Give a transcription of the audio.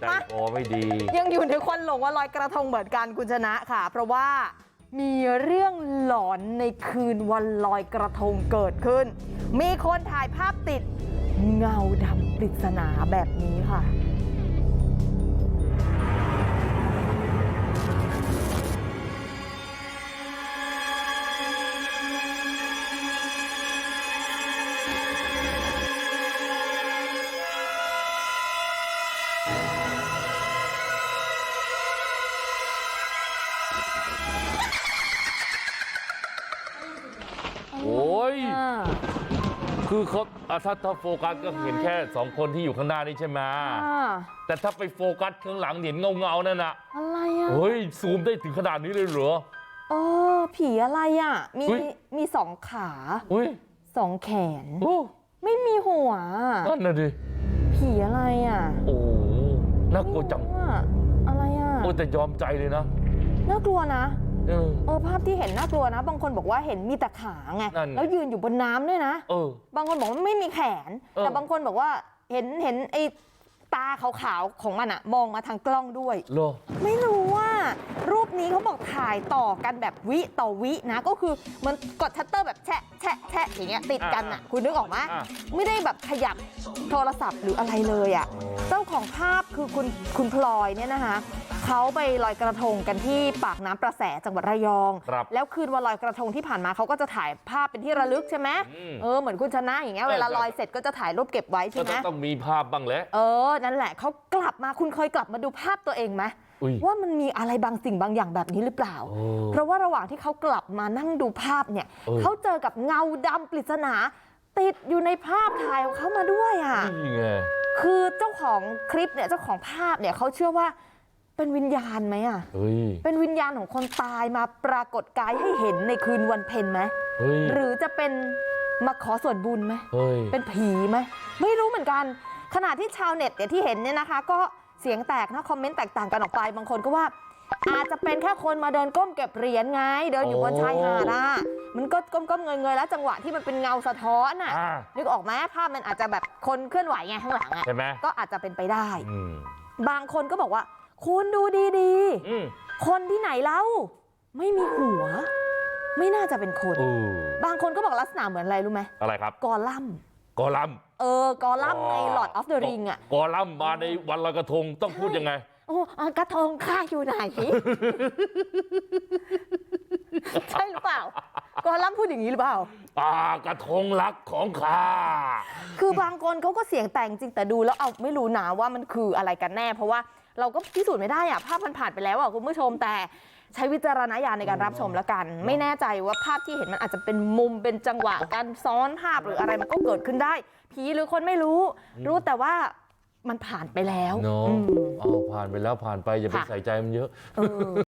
ใจมาคอไม่ดี ยังอยู่ในควันหลงว่าลอยกระทงเหมือนกันคุณชนะค่ะ เพราะว่ามีเรื่องหลอนในคืนวันลอยกระทงเกิดขึ้น มีคนถ่ายภาพติดเงาดำปริศนาแบบนี้ค่ะ โอ้ยคือเขาอะถ้าถ้าโฟกัสก็เห็นแค่สองคนที่อยู่ข้างหน้านี่ใช่ไหมอ่าแต่ถ้าไปโฟกัสข้างหลังเห็นเงาเงาๆนั่นน่ะอะไรอะเฮ้ยซูมได้ถึงขนาดนี้เลยเหรอเออผีอะไรอะ มีอุ๊ยมีสองขาอุ้ยสองแขนโอ้ไม่มีหัวนั่นน่ะดิผีอะไรอะ โอ้น่ากลัวจังไม่รู้อะอะไรอะโอ้แต่ยอมใจเลยนะน่ากลัวนะ เออเออภาพที่เห็นน่ากลัวนะ บางคนบอกว่าเห็นมีแต่ขาไงนั่นไงแล้วยืนอยู่บนน้ำด้วยนะเออบางคนบอกว่าไม่มีแขนเออแต่บางคนบอกว่าเห็นเห็นไอ้ตาขาวๆของมันอะมองมาทางกล้องด้วยเหรอไม่รู้ว่า รูปนี้เขาบอกถ่ายต่อกันแบบวิต่อวินะ ก็คือมันกดชัตเตอร์แบบแชะแชะแชะอย่างเงี้ยติดกันอะคุณนึกออกไหมอะไม่ได้แบบขยับโทรศัพท์หรืออะไรเลยอะอ๋อเจ้าของภาพคือคุณคุณพลอยเนี่ยนะคะเขาไปลอยกระทงกันที่ปากน้ำประแสจังหวัดระยองครับแล้วคืนวันลอยกระทงที่ผ่านมาเขาก็จะถ่ายภาพเป็นที่ระลึกใช่ไหมอืมเออเหมือนคุณชนะอย่างเงี้ยเออเวลาใช่ลอยเสร็จก็จะถ่ายรูปเก็บไว้ก็ใช่ไหมต้องต้องมีภาพบ้างแหละเออนั่นแหละเขากลับมาคุณเคยกลับมาดูภาพตัวเองไหมอุ้ย ว่ามันมีอะไรบางสิ่งบางอย่างแบบนี้หรือเปล่าโอ้เพราะว่าระหว่างที่เขากลับมานั่งดูภาพเนี่ยเออเขาเจอกับเงาดำปริศนา ติดอยู่ในภาพถ่ายของเขามาด้วยอะนี่ไงคือเจ้าของคลิปเนี่ยเจ้าของภาพเนี่ยเขาเชื่อว่าเป็นวิญญาณไหมอะเฮ้ยเป็นวิญญาณของคนตายมาปรากฏกายให้เห็นในคืนวันเพ็ญไหมเฮ้ยหรือจะเป็นมาขอส่วนบุญไหมเฮ้ยเป็นผีไหมไม่รู้เหมือนกัน ขณะที่ชาวเน็ตเนี่ยที่เห็นเนี่ยนะคะ ก็ เสียงแตกนะคอมเมนต์แตกต่างกันออกไปบางคนก็ว่า อาจจะเป็นแค่คนมาเดินก้มเก็บเหรียญไง เดินอยู่บนชายหาดอะมันก็ก้มๆเงยๆแล้วจังหวะที่มันเป็นเงาสะท้อนอะอ่านึกออกไหมภาพมันอาจจะแบบคนเคลื่อนไหวไงข้างหลังอะใช่ไหม ก็อาจจะเป็นไปได้ อืมบางคนก็บอกว่า คุณดูดีอืมๆ คนที่ไหนเล่า ไม่มีหัว ไม่น่าจะเป็นคน เออบางคนก็บอกลักษณะเหมือนอะไรรู้ไหม อะไรครับ กอลัมน์ กอลัมน์เออกอลัมน์ใน Lord of the Ring อะกอลัมน์มาในวันลอยกระทงต้องพูดยังไงโอ้อะกระทงข้าอยู่ไหน ใช่หรือเปล่ากอลัมน์พูดอย่างนี้หรือเปล่าอ่ากระทงรักของข้าคือบางคนเขาก็เสียงแต่งจริงแต่ดูแล้วเอาไม่รู้นะว่ามันคืออะไรกันแน่ เพราะว่าเราก็พิสูจน์ไม่ได้อะภาพมันผ่านไปแล้วอะคุณผู้ชมแต่ใช้วิจารณญาณในการรับชมแล้วกัน ไม่แน่ใจว่าภาพที่เห็นมันอาจจะเป็นมุมเป็นจังหวะการซ้อนภาพหรืออะไรมันก็เกิดขึ้นได้ ผีหรือคนไม่รู้ รู้แต่ว่ามันผ่านไปแล้วเนาะอืมเอาผ่านไปแล้วผ่านไปอย่าไปค่ะใส่ใจมันเยอะเออ